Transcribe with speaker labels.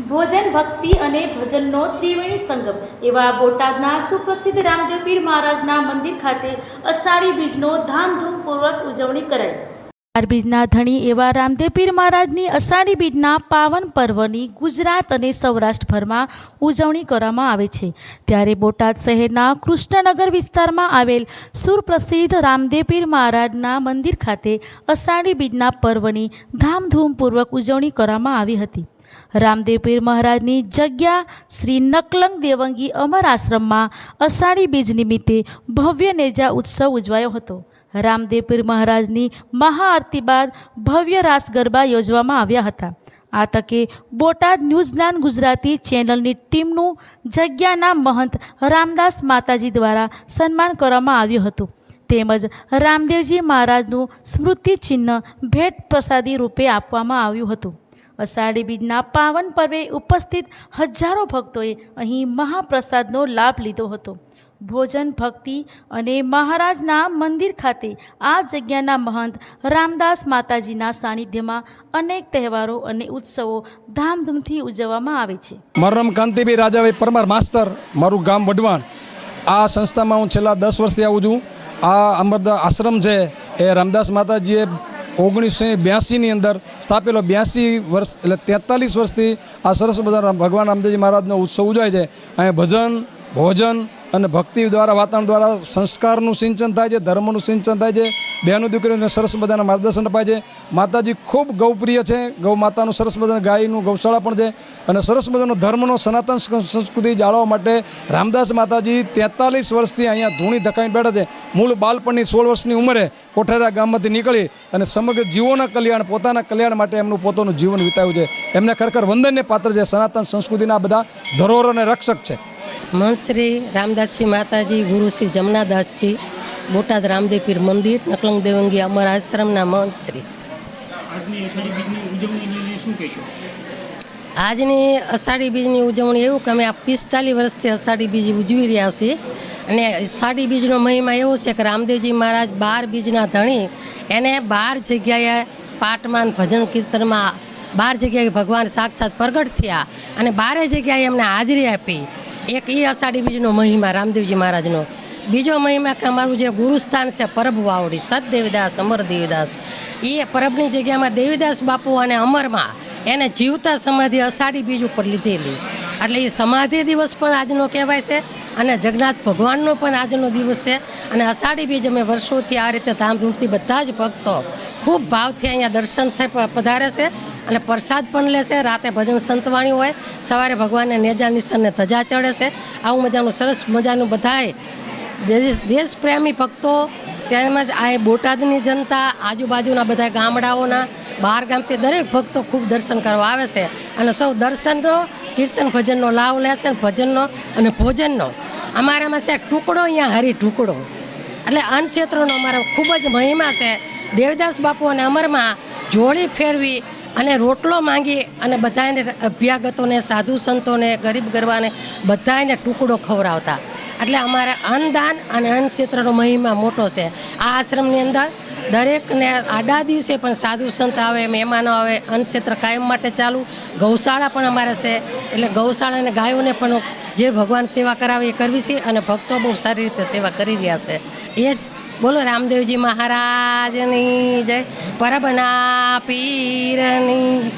Speaker 1: ભોજન ભક્તિ અને ભજનનો ત્રિવેણી સંગમ. એવા બોટાદના સુપ્રસિદ્ધ રામદેવ પીર મહારાજના મંદિર ખાતે અષાઢી બીજનો ધામધૂમપૂર્વક ઉજવણી કરાઈ. બીજના ધણી એવા રામદેવ પીર મહારાજની અષાઢી બીજના પાવન પર્વની ગુજરાત અને સૌરાષ્ટ્રભરમાં ઉજવણી કરવામાં આવે છે. ત્યારે બોટાદ શહેરના કૃષ્ણનગર વિસ્તારમાં આવેલ સુપ્રસિદ્ધ રામદેવ પીર મહારાજના મંદિર ખાતે અષાઢી બીજના પર્વની ધામધૂમપૂર્વક ઉજવણી કરવામાં આવી હતી. રામદેવ પીર મહારાજની જગ્યા શ્રી નકલંગ દેવંગી અમર આશ્રમમાં અષાઢી બીજ નિમિત્તે ભવ્ય નેજા ઉત્સવ ઉજવાયો હતો. રામદેવ પીર મહારાજની મહાઆરતી બાદ ભવ્ય રાસ ગરબા યોજવામાં આવ્યા હતા. આ તકે બોટાદ ન્યૂઝનાન ગુજરાતી ચેનલની ટીમનું જગ્યાના મહંત રામદાસ માતાજી દ્વારા સન્માન કરવામાં આવ્યું હતું. તેમજ રામદેવજી મહારાજનું સ્મૃતિ ચિહ્ન ભેટ પ્રસાદી રૂપે આપવામાં આવ્યું હતું. અષાઢી બીજના પાવન પર્વે ઉપસ્થિત હજારો ભક્તોએ અહીં મહાપ્રસાદનો લાભ લીધો હતો. ભોજન ભક્તિ અને મહારાજના મંદિર ખાતે આ જગ્યાના મહંત રામદાસ માતાજીના સાનિધ્યમાં અનેક તહેવારો અને ઉત્સવો ધામધૂમથી ઉજવવામાં આવે છે.
Speaker 2: મારું નામ કાંતિભાઈ રાજાભાઈ પરમાર, માસ્તર. મારું ગામ વઢવાણ. આ સંસ્થામાં હું છેલ્લા દસ વર્ષથી આવું છું. આ અમરદા આશ્રમ છે એ રામદાસ માતાજીએ ઓગણીસો બ્યાસીની અંદર સ્થાપેલો બ્યાસી વર્ષ એટલે તેતાલીસ વર્ષથી આ સરસ મજાના ભગવાન રામદેવજી મહારાજનો ઉત્સવ ઉજવાય છે. અહીંયા ભજન, ભોજન અને ભક્તિ દ્વારા, વાતાવરણ દ્વારા સંસ્કારનું સિંચન થાય છે, ધર્મનું સિંચન થાય છે, બહેનો દીકરીઓને સરસ મજાના માર્ગદર્શન અપાય છે. માતાજી ખૂબ ગૌપ્રિય છે. ગૌ માતાનું સરસ મજાનું ગાયનું ગૌશાળા પણ છે અને સરસ મજાનો ધર્મનો સનાતન સંસ્કૃતિ જાળવવા માટે રામદાસ માતાજી તેતાલીસ વર્ષથી અહીંયા ધૂણી ધકાઈને બેઠા છે. મૂળ બાળપણની સોળ વર્ષની ઉંમરે કોઠારા ગામમાંથી નીકળી અને સમગ્ર જીવોના કલ્યાણ, પોતાના કલ્યાણ માટે એમનું પોતાનું જીવન વિતાવ્યું છે. એમને ખરેખર વંદનને પાત્ર છે. સનાતન સંસ્કૃતિના બધા ધરોહર અને રક્ષક છે.
Speaker 3: મહંતશ્રી રામદાસજી માતાજી ગુરુ શ્રી જમનાદાસજી બોટાદ રામદેવ પીર મંદિર નકલંગ દેવંગી અમર આશ્રમના
Speaker 4: આજની અષાઢી બીજની કહેશો?
Speaker 3: આજની અષાઢી બીજની ઉજવણી એવું કે અમે આ પિસ્તાલીસ વર્ષથી અષાઢી બીજ ઉજવી રહ્યા છીએ. અને અષાઢી બીજનો મહિમા એવો છે કે રામદેવજી મહારાજ બાર બીજના ધણી. એને બાર જગ્યાએ પાઠમાન ભજન કીર્તનમાં બાર જગ્યાએ ભગવાન સાક્ષાત પ્રગટ થયા અને બારે જગ્યાએ એમને હાજરી આપી. એક એ અષાઢી બીજનો મહિમા, રામદેવજી મહારાજનો. બીજો મહિમા કે અમારું જે ગુરુસ્થાન છે પરબ વાવડી સત દેવીદાસ અમર દેવીદાસ એ પરબની જગ્યામાં દેવીદાસ બાપુ અને અમરમાં એને જીવતા સમાધિ અષાઢી બીજ ઉપર લીધેલી. એટલે એ સમાધિ દિવસ પણ આજનો કહેવાય છે અને જગન્નાથ ભગવાનનો પણ આજનો દિવસ છે. અને અષાઢી બીજ અમે વર્ષોથી આ રીતે ધામધૂમથી બધા જ ભક્તો ખૂબ ભાવથી અહીંયા દર્શન થઈ પધારે છે. અને પ્રસાદ પણ લે છે. રાતે ભજન સંતવાણી હોય, સવારે ભગવાનને નેજા નિશાનને ધજા ચડે છે. આવું મજાનું, સરસ મજાનું બધાય દેશ, દેશપ્રેમી ભક્તો, તેમજ આ બોટાદની જનતા, આજુબાજુના બધા ગામડાઓના, બહાર ગામથી દરેક ભક્તો ખૂબ દર્શન કરવા આવે છે. અને સૌ દર્શનનો, કીર્તન ભજનનો લાભ લે છે ભજનનો અને ભોજનનો. અમારામાં છે ટુકડો અહીંયા હરી ટુકડો. એટલે અન્નક્ષેત્રનો અમારો ખૂબ જ મહિમા છે. દેવદાસ બાપુ અને અમરમાં જોડી ફેરવી અને રોટલો માંગી અને બધાને અભ્યાગતોને, સાધુ સંતોને, ગરીબ ગરબાને બધાને ટુકડો ખવડાવતા. એટલે અમારે અન્નદાન અને અન્ન ક્ષેત્રનો મહિમા મોટો છે. આ આશ્રમની અંદર દરેકને આડા દિવસે પણ સાધુ સંત આવે, મહેમાનો આવે અન્નક્ષેત્ર કાયમ માટે ચાલુ. ગૌશાળા પણ અમારે છે. એટલે ગૌશાળા અને ગાયોને પણ જે ભગવાન સેવા કરાવે એ કરવી છે અને ભક્તો બહુ સારી રીતે સેવા કરી રહ્યા છે. એ જ બોલો રામદેવજી મહારાજની જય. પરબના પીરની